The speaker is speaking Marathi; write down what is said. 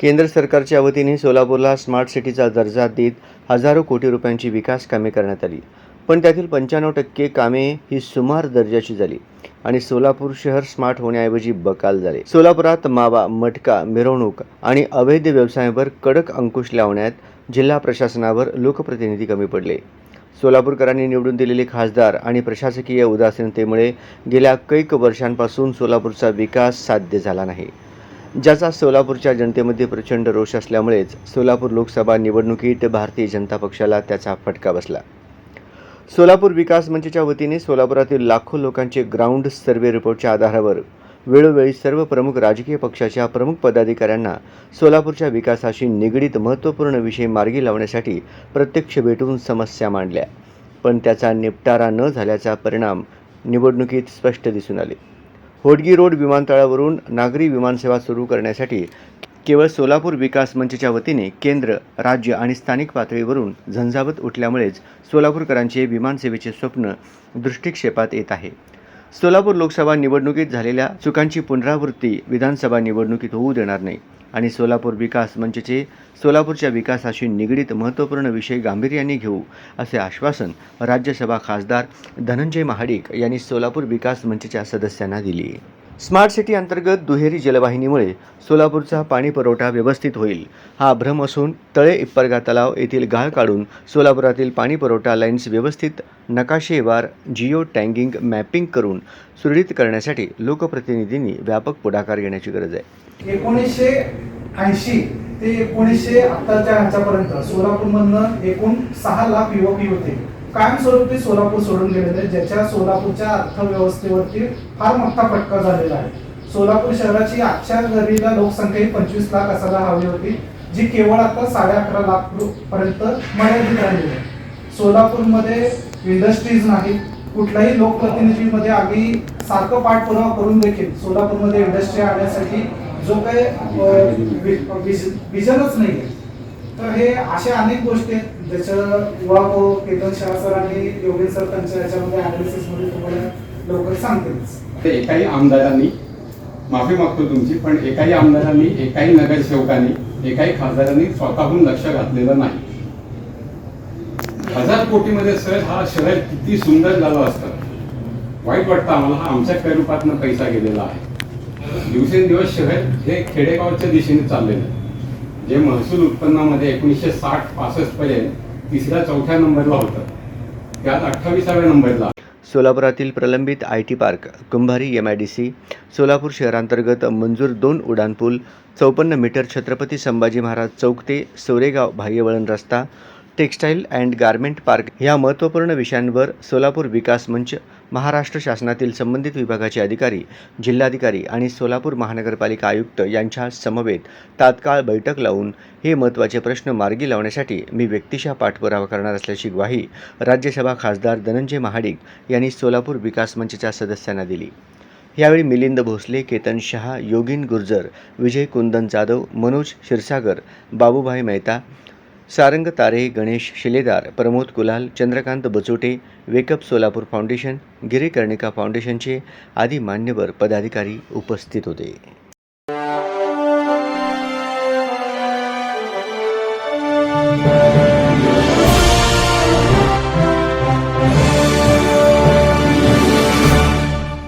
केंद्र सरकारच्या वतीने सोलापूरला स्मार्ट सिटीचा दर्जा देत हजारो कोटी रुपयांची विकास कामे करण्यात आली. पण त्यातील पंच्याण्णव टक्के कामे ही सुमार दर्जाची झाली. आणि सोलापूर शहर स्मार्ट होण्याऐवजी बकाल झाले. सोलापुरात मावा मटका मिरवणूक आणि अवैध व्यवसायावर कडक अंकुश लावण्यात जिल्हा प्रशासनावर लोकप्रतिनिधी कमी पडले. सोलापूरकरांनी निवडून दिलेले खासदार आणि प्रशासकीय उदासीनतेमुळे गेल्या कैक वर्षांपासून सोलापूरचा विकास साध्य झाला नाही. ज्याचा सोलापूरच्या जनतेमध्ये प्रचंड रोष असल्यामुळेच सोलापूर लोकसभा निवडणुकीत भारतीय जनता पक्षाला त्याचा फटका बसला. सोलापूर विकास मंचच्या वतीने सोलापुरातील लाखो लोकांचे ग्राउंड सर्व्हे रिपोर्टच्या आधारावर वेळोवेळी सर्व प्रमुख राजकीय पक्षाच्या प्रमुख पदाधिकाऱ्यांना सोलापूरच्या विकासाशी निगडीत महत्त्वपूर्ण विषय मार्गी लावण्यासाठी प्रत्यक्ष भेटून समस्या मांडल्या. पण त्याचा निपटारा न झाल्याचा परिणाम निवडणुकीत स्पष्ट दिसून आले. होडगी रोड विमानतळावरून नागरी विमानसेवा सुरू करण्यासाठी केवळ सोलापूर विकास मंचच्या वतीने केंद्र राज्य आणि स्थानिक पातळीवरून झंझावत उठल्यामुळेच सोलापूरकरांचे विमानसेवेचे स्वप्न दृष्टिक्षेपात येत आहे. सोलापूर लोकसभा निवडणुकीत झालेल्या चुकांची पुनरावृत्ती विधानसभा निवडणुकीत होऊ देणार नाही आणि सोलापूर विकास मंचचे सोलापूरच्या विकासाशी निगडीत महत्त्वपूर्ण विषय गांभीर्याने घेऊ असे आश्वासन राज्यसभा खासदार धनंजय महाडिक यांनी सोलापूर विकास मंचच्या सदस्यांना दिली. स्मार्ट सिटी अंतर्गत दुहेरी जलवाहिनीमुळे सोलापूरचा पाणी पुरवठा व्यवस्थित होईल. हा भ्रम असून तळे इप्परगा तलाव येथील गाळ काढून सोलापुरातील पाणी पुरवठा लाईन्स व्यवस्थित नकाशेवार जिओ टँगिंग मॅपिंग करून सुरळीत करण्यासाठी लोकप्रतिनिधींनी व्यापक पुढाकार घेण्याची गरज आहे. एकोणीसशे ऐंशी ते एकोणीसशे आत्ताच्या ह्याच्यापर्यंत सोलापूरमधनं एकूण सहा लाख युवक होते. कायमस्वरूपी सोलापूर सोडून गेलेले आहेत ज्याच्या सोलापूरच्या अर्थव्यवस्थेवरती फार मोठा फटका झालेला आहे. सोलापूर शहराची आजच्या घरीला लोकसंख्या ही पंचवीस लाख असायला हवी होती जी केवळ आता साडे अकरा लाख पर्यंत मर्यादित राहिली आहे. सोलापूरमध्ये इंडस्ट्रीज नाही कुठल्याही लोकप्रतिनिधीमध्ये आम्ही सारखं पाठपुरावा करून देखील सोलापूरमध्ये इंडस्ट्री आणण्यासाठी जो काही विजनच नाही आहे तर हे अशा अनेक गोष्टी आहेत ज्याचं युवा हो, केतन शाह सर आणि योगेश सर त्यांच्या याच्यामध्ये अनालिसिसमध्ये तुम्हाला लवकर सांगतीलच ते एकाही आमदारांनी माफी मागतो तुमची पण एकाही आमदारांनी एकाही नगरसेवकांनी एकाही खासदारांनी स्वतःहून लक्ष घातलेलं नाही. हजार कोटीमध्ये सर हा शहर किती सुंदर झालं असतं. वाईट वाटतं आम्हाला हा आमच्या स्वरूपातनं पैसा गेलेला आहे. दिवसेंदिवस शहर हे खेडेगावच्या दिशेने चाललेलं आहे. जे महसूल उत्पन्नामध्ये एकोणीसशे साठ पासष्ट पर्यंत तिसऱ्या चौथ्या नंबरला होतं. त्यात अठ्ठावीसाव्या नंबरला. सोलापुरातील प्रलंबित I T park Kumbhari M I D C Solapur शहरांतर्गत मंजूर दोन उड्डाणपूल चौपन्न मीटर छत्रपती संभाजी महाराज चौक ते सोरेगाव बाह्यवळण रस्ता टेक्स्टाईल अँड गारमेंट पार्क ह्या महत्त्वपूर्ण विषयांवर सोलापूर विकास मंच महाराष्ट्र शासनातील संबंधित विभागाचे अधिकारी जिल्हाधिकारी आणि सोलापूर महानगरपालिका आयुक्त यांच्या समवेत तात्काळ बैठक लावून हे महत्त्वाचे प्रश्न मार्गी लावण्यासाठी मी व्यक्तिशः पाठपुरावा करणार असल्याची ग्वाही राज्यसभा खासदार धनंजय महाडिक यांनी सोलापूर विकास मंचच्या सदस्यांना दिली. यावेळी मिलिंद भोसले केतन शहा योगिन गुर्जर विजय कुंदन जाधव मनोज क्षीरसागर बाबूभाई मेहता सारंग तारे गणेश शिलेदार Pramod Kulal Chandrakant Bachote wake up Solapur foundation Girikarnika फाउंडेशनचे आदी मान्यवर पदाधिकारी उपस्थित होते.